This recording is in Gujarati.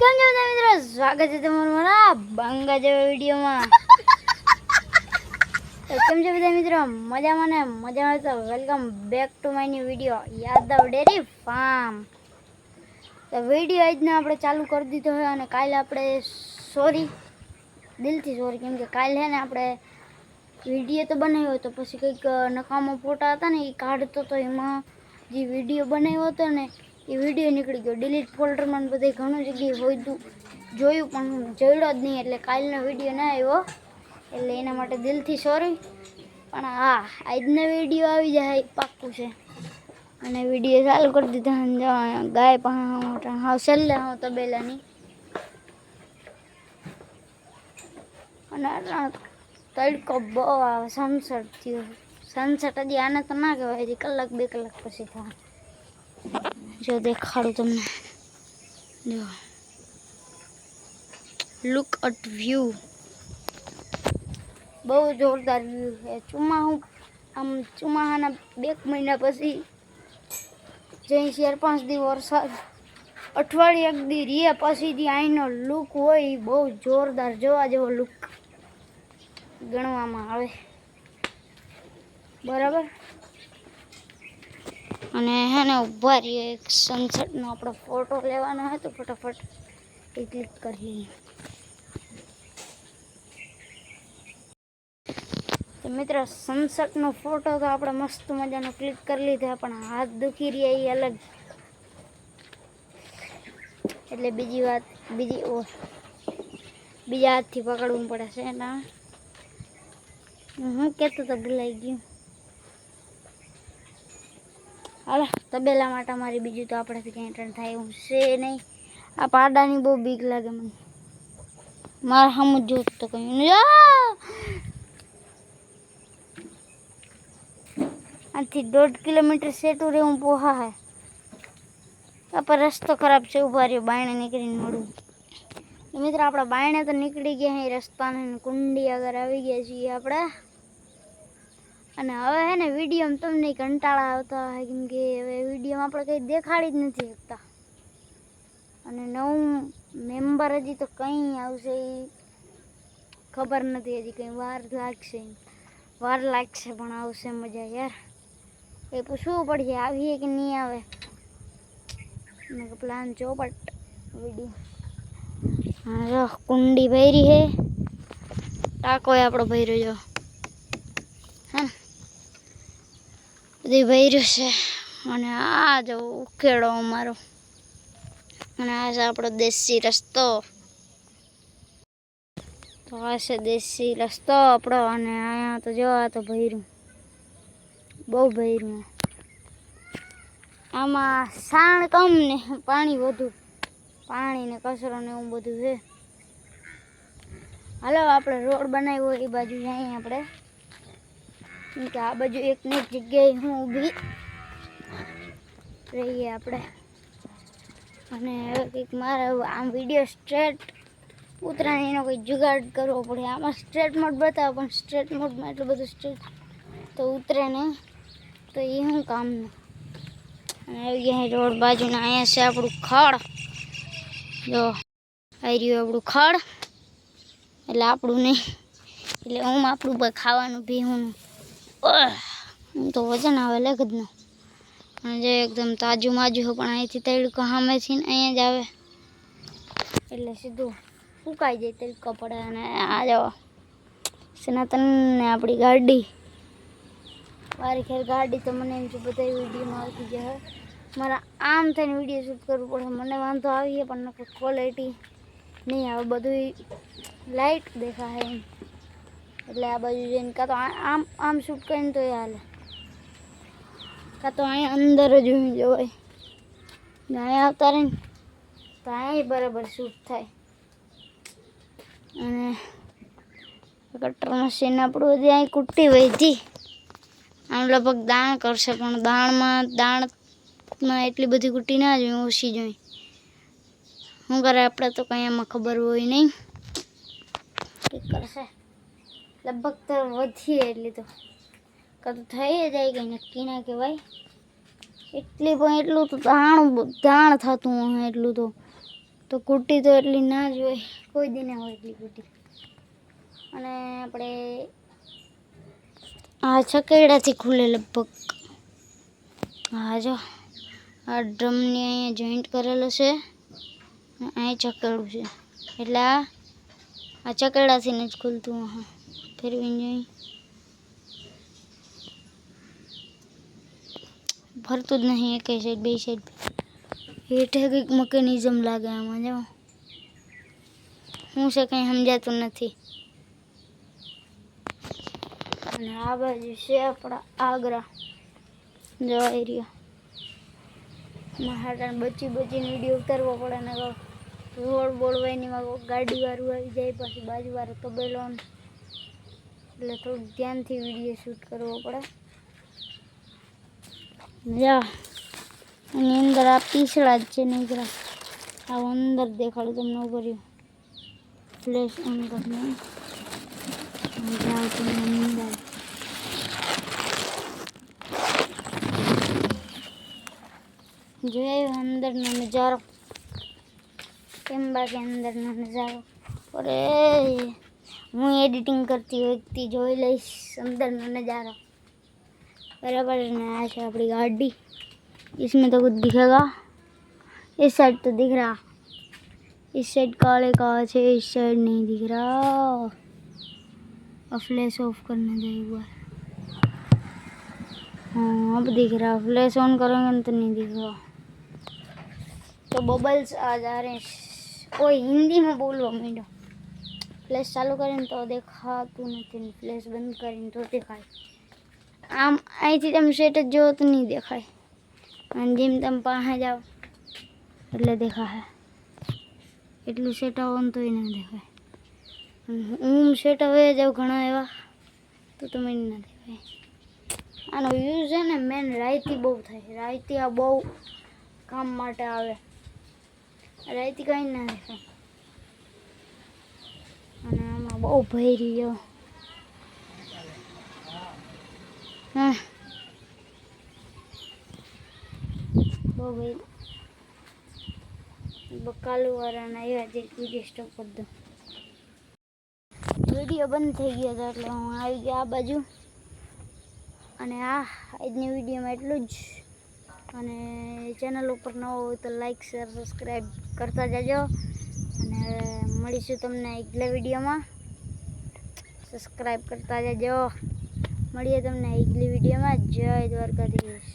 કેમ છો બધા મિત્રો? સ્વાગત છે તમારું મારા બંગા જેવા વિડીયોમાં કેમ છો બધા મિત્રો? મજામાં ને? મજામાં તો welcome back to my new video, Yadav dairy farm. તો વીડિયો આજનો આપણે ચાલુ કરી દીધો હોય અને કાલે આપણે સોરી, દિલથી સોરી, કેમ કે કાલે છે ને આપણે વીડિયો તો બનાવ્યો હતો, પછી કંઈક નકામો ફોટા હતા ને, એ કાઢતો તો એમાં જે વીડિયો બનાવ્યો હતો ને એ વીડિયો નીકળી ગયો. ડિલીટ ફોલ્ડરમાં બધે ઘણી જગ્યાએ હોયતું જોયું, પણ હું જોડ્યો જ નહીં. એટલે કાલનો વીડિયો ના આવ્યો. એટલે એના માટે દિલથી સોરી પણ હા, આજનો વીડિયો આવી જાય, પાક્કું છે. અને વીડિયો ચાલુ કરી દીધા ગાય પણ હા, છેલ્લે હું તબેલાની. અને તડકો બહુ આવે સનસેટ થયો. સનસેટ હજી આને તો ના કહેવાય, હજી કલાક બે કલાક પછી થાય. જો દેખાડું તમને. જો. લુક અટ વ્યૂ બહુ જોરદાર વ્યૂ છે. ચોમાહું, આમ ચોમાહાના બે મહિના પછી જઈ ચાર પાંચ દી વરસાદ. અઠવાડિયે એક દી રીએ પછીથી અહીંનો લુક હોય એ બહુ જોરદાર જોવા જેવો લુક ગણવામાં આવે. બરાબર? અને હે ને ઊભા રહીએ, એક સનસેટનો આપણો ફોટો લેવાનો હોય તો ફટાફટ એ ક્લિક કરી તો મિત્રો સનસેટનો ફોટો તો આપણે મસ્ત મજાનો ક્લિક કરી લીધો, પણ હાથ દુખી રહ્યા એ અલગ. એટલે બીજી વાત, બીજી ઓ બીજા હાથથી પકડવું પડે છે એના હું કહેતો તો ભૂલાઈ ગયું. હાલો, તબેલા માટે મારી બીજું તો આપણાથી ક્યાંય ટર્ન થાય એવું છે નહીં. આ પાડાની બહુ બીક લાગે મને. મારા સામું જ જોતું તો કઈ આથી દોઢ કિલોમીટર સેટું રહેવું પોહા હે. આ પર રસ્તો ખરાબ છે ઊભા રહ્યો, બાયણે નીકળીને મળું. મિત્રો, આપણા બાયણે તો નીકળી ગયા હે, રસ્તાને કુંડી આગળ આવી ગયા છીએ આપણે. અને હવે હે ને વિડીયોમાં તમને કંટાળા આવતા હોય કેમ કે હવે વિડીયોમાં આપણે કંઈ દેખાડી જ નથી શકતા. અને નવું મેમ્બર હજી તો કંઈ આવશે એ ખબર નથી, હજી કંઈ વાર લાગશે વાર લાગશે પણ આવશે મજા યાર. એ પૂછવું પડશે, આવીએ કે નહીં આવે. પ્લાન ચોપટ વીડિયો. કુંડી ભરી હે ટાકો આપણો ભર્યો. જો હા ને બધી વૈર્યું છે. અને આ જો ઉકેડો અમારો. અને આ છે આપણો દેશી રસ્તો. તો આ છે દેશી રસ્તો આપણો, અને અહીંયા તો જો આ તો ભૈરું બહુ ભૈરું આમાં સાણ કમ ને પાણી વધુ. પાણી ને કચરો ને એવું બધું છે. હાલો, આપણે રોડ બનાવ્યો એ બાજુ જઈએ આપણે. કે આ બાજુ એકની જગ્યાએ હું ઊભી રહીએ આપણે. અને હવે કંઈક મારે આમ વીડિયો સ્ટ્રેટ ઉતરાને એનો કંઈક જુગાડ કરવો પડે. આમાં સ્ટ્રેટ મોડ બતાવો, પણ સ્ટ્રેટ મોડમાં એટલું બધું સ્ટ્રેટ તો ઉતરે નહીં. તો એ શું કામનું? અને આવી રોડ બાજુના અહીંયા છે આપણું ખડ. જો આવી રહ્યું આપણું ખડ. એટલે આપણું નહીં. એટલે હું આપણું ખાવાનું બી હું તો વજન આવે લગતનું અને જે એકદમ તાજું માજું હોય પણ અહીંથી તડકો સામેથી અહીંયા જ આવે. એટલે સીધું સુકાઈ જાય તડકો પડે અને આ જવા સનાતન ને આપણી ગાડી. મારી ખેર ગાડી તો મને એમ છે, બધા વિડીયોમાં આવતી જાય મારા આમ થઈને વીડિયો શૂટ કરવું પડે, મને વાંધો આવીએ પણ નકર ક્વોલિટી નહીં આવે બધું લાઇટ દેખાય એમ. એટલે આ બાજુ જઈને કાં તો આમ આમ શૂટ કરીને તો એ હાલે. કાં તો અહીંયા અંદર જ ઊંઘી જવાય. અહીંયા આવતા રહીને તો અહીંયા બરાબર શૂટ થાય. અને કટર મશીન આપણું હજી અહીં કુટ્ટી વહીતી આમ લગભગ દાણ કરશે, પણ દાણમાં દાણમાં એટલી બધી કુટી ના જોઈએ ઓછી જોઈએ શું કરે, આપણે તો કંઈ એમાં ખબર હોય નહીં. કરશે? લગભગ તો વધીએ એટલી તો કાં થઈ જાય કંઈ નક્કી ના કહેવાય. એટલી પણ એટલું તો દાણ દાણ થતું હોય એટલું તો. તો કુટી તો એટલી ના જ હોય. કોઈ દી ના હોય એટલી કુટી. અને આપણે આ છકેડાથી ખુલે લગભગ. હા જો, આ ડ્રમની અહીંયા જોઈન્ટ કરેલો છે. અહીં ચકેડું છે. એટલે આ આ ચકેડાથી જ ખુલતું હા ફેરવીને જોઈ ફરતું જ નહીં એકે સાઈડ બે સાઈડ હેઠે કંઈક મિકેનિઝમ લાગે આમાં જો હું છે કંઈ સમજાતું નથી અને આ બાજુ છે આપણા આગ્રા જો એરિયા મહારાણ બચી બચીને વીડિયો ઉતારવો પડે ને રોડ બોડ હોય ને એમાં કોઈક ગાડી વાળું આવી જાય પછી બાજુ વાળો તબેલો ને એટલે થોડુંક ધ્યાનથી વીડિયો શૂટ કરવો પડે. જા. એની અંદર આ પીસળા જ છે નીકળા આ અંદર દેખાડું તમને ઉપર ફ્લેશ ઓન કરીને જાઉં તમને અંદર. જોયો અંદરનો નજારો કેમ બાકી અંદરનો નજારો અરે હું એડિટિંગ કરતી વખતે જોઈ લઈશ અંદરનો નજારો बराबर ना है अपनी गाड़ी इसमें तो कुछ दिखेगा इस साइड तो दिख रहा इस साइड काले कांच है इस साइड नहीं दिख रहा अब फ्लैश ऑफ करना जाएगा हाँ अब दिख रहा फ्लैश ऑन करेंगे तो नहीं दिख रहा तो बबल्स आ जा रहे हैं कोई हिंदी में बोलो मीडो ફ્લેશ ચાલુ કરીને તો દેખાતું નથી ફ્લેશ બંધ કરીને તો દેખાય આમ અહીંથી તમે સેટ જ જોવો તો નહીં દેખાય અને જેમ તમે પાસે જાઓ એટલે દેખાય એટલું સેટ આવવાનું તોય ના દેખાય હું સેટ હવે જાઉં ઘણા એવા તો તમે ના દેખાય આનો યુઝ છે ને મેન રાયતી બહુ થાય રાયતી આ બહુ કામ માટે આવે રાયતી કાંઈ ના દેખાય બહુ ભય રહ્યો. હા. બહુ ભાઈ બકાલું વાળાના આવ્યા જે વીડિયો સ્ટોપ કરી દો વીડિયો બંધ થઈ ગયો હતો એટલે હું આવી ગયો આ બાજુ. અને આ આજની વિડીયોમાં એટલું જ. અને ચેનલ ઉપર ન હોય તો લાઈક શેર સબસ્ક્રાઈબ કરતા જજો. અને મળીશું તમને એકલા વિડીયોમાં. સબસ્ક્રાઈબ કરતા જજો. મળીએ તમને આગલી વિડીયોમાં. જય દ્વારકાધીશ.